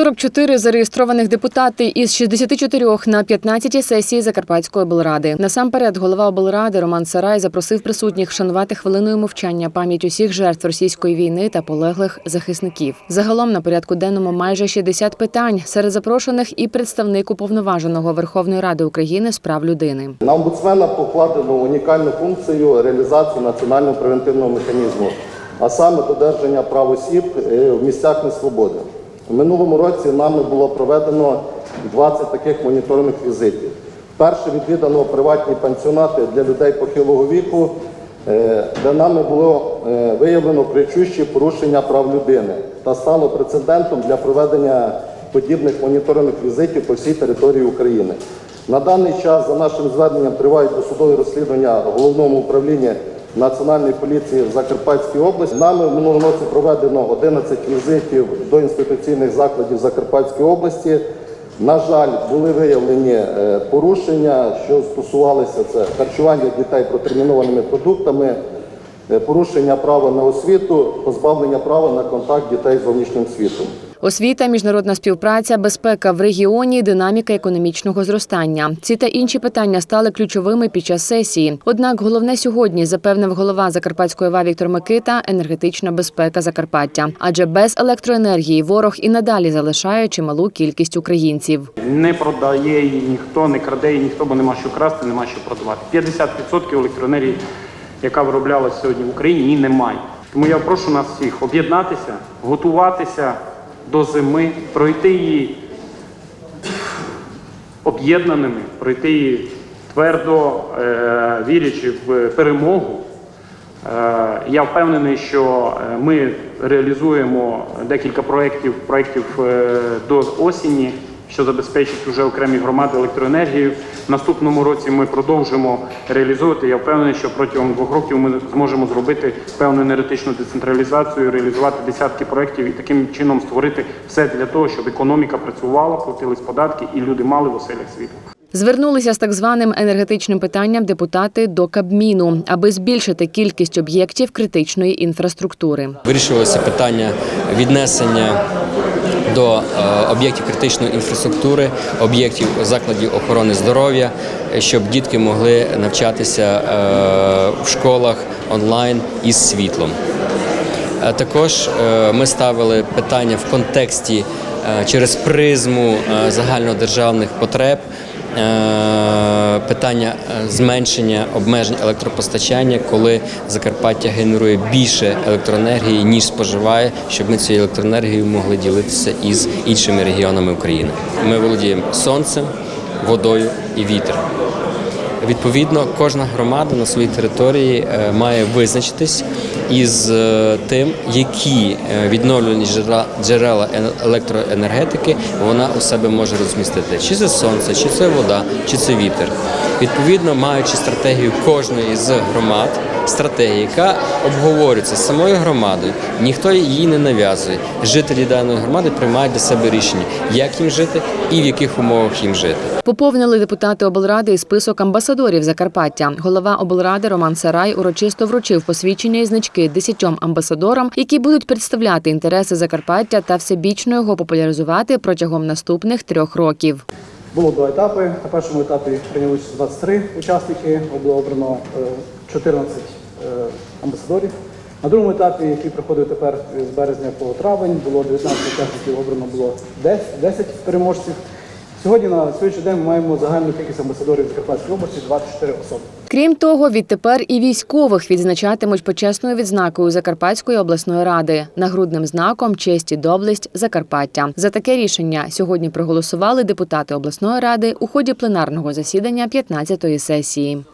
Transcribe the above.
44 зареєстрованих депутати із 64 на 15 сесії Закарпатської облради. Насамперед, голова облради Роман Сарай запросив присутніх вшанувати хвилиною мовчання пам'ять усіх жертв російської війни та полеглих захисників. Загалом на порядку денному майже 60 питань. Серед запрошених і представник уповноваженого Верховної Ради України з прав людини. На омбудсмена покладено унікальну функцію реалізації національного превентивного механізму, а саме додержання прав осіб е, в місцях несвободи. У минулому році нами було проведено 20 таких моніторних візитів. Перше відвідано приватні пансіонати для людей похилого віку, е, де нами було е, виявлено кричущі порушення прав людини та стало прецедентом для проведення подібних моніторних візитів по всій території України. На даний час за нашим зверненням тривають досудові розслідування головному управлінні Національної поліції в Закарпатській області. Нами в минулому році проведено 11 візитів до інституційних закладів Закарпатської області. На жаль, були виявлені е, порушення, що стосувалися це харчування дітей протермінованими продуктами, е, порушення права на освіту, позбавлення права на контакт дітей з зовнішнім світом. Освіта, міжнародна співпраця, безпека в регіоні, динаміка економічного зростання. Ці та інші питання стали ключовими під час сесії. Однак головне сьогодні, запевнив голова Закарпатської ОВА Віктор Микита, енергетична безпека Закарпаття. Адже без електроенергії ворог і надалі залишає чималу кількість українців. Не продає її ніхто, не краде її ніхто, бо нема що красти, нема що продавати. 50% електроенергії, яка вироблялася сьогодні в Україні, її немає. Тому я прошу нас всіх об'єднатися, готуватися до зими, пройти її об'єднаними, пройти її твердо е, вірячи в перемогу. Е, Я впевнений, що е, ми реалізуємо декілька проєктів, проєктів е, до осені, що забезпечить уже окремі громади електроенергією. В наступному році ми продовжимо реалізовувати. Я впевнений, що протягом двох років ми зможемо зробити певну енергетичну децентралізацію, реалізувати десятки проєктів і таким чином створити все для того, щоб економіка працювала, платились податки і люди мали в оселях світло. Звернулися з так званим енергетичним питанням депутати до Кабміну, аби збільшити кількість об'єктів критичної інфраструктури. Вирішувалося питання віднесення до е, об'єктів критичної інфраструктури, об'єктів закладів охорони здоров'я, щоб дітки могли навчатися е, в школах онлайн із світлом. Е, Також ми ставили питання в контексті через призму загальнодержавних потреб. Е, Питання е, зменшення обмежень електропостачання, коли Закарпаття генерує більше електроенергії, ніж споживає, щоб ми цією електроенергією могли ділитися із іншими регіонами України. Ми володіємо сонцем, водою і вітром. Відповідно, кожна громада на своїй території е, має визначитись із е, тим, які е, відновлені джерела- джерела електроенергетики вона у себе може розмістити. Чи це сонце, чи це вода, чи це вітер. Відповідно, маючи стратегію кожної з громад, стратегія, яка обговорюється з самою громадою, ніхто її не нав'язує. Жителі даної громади приймають для себе рішення, як їм жити і в яких умовах їм жити. Поповнили депутати облради і список амбасадорів Закарпаття. Голова облради Роман Сарай урочисто вручив посвідчення і значки десятьом амбасадорам, які будуть представляти інтереси Закарпаття та всебічно його популяризувати протягом наступних трьох років. Було два етапи. На першому етапі прийняли участь 23 учасники, було обрано е, 14 е, амбасадорів. На другому етапі, який проходив тепер з березня по травень, було 19 учасників, обрано було 10 10 переможців. Сьогодні на сьогоднішній день ми маємо загальну кількість амбасадорів з Карпатської області 24 особи. Крім того, відтепер і військових відзначатимуть почесною відзнакою Закарпатської обласної ради нагрудним знаком честь і доблесть Закарпаття. За таке рішення сьогодні проголосували депутати обласної ради у ході пленарного засідання 15-ї сесії.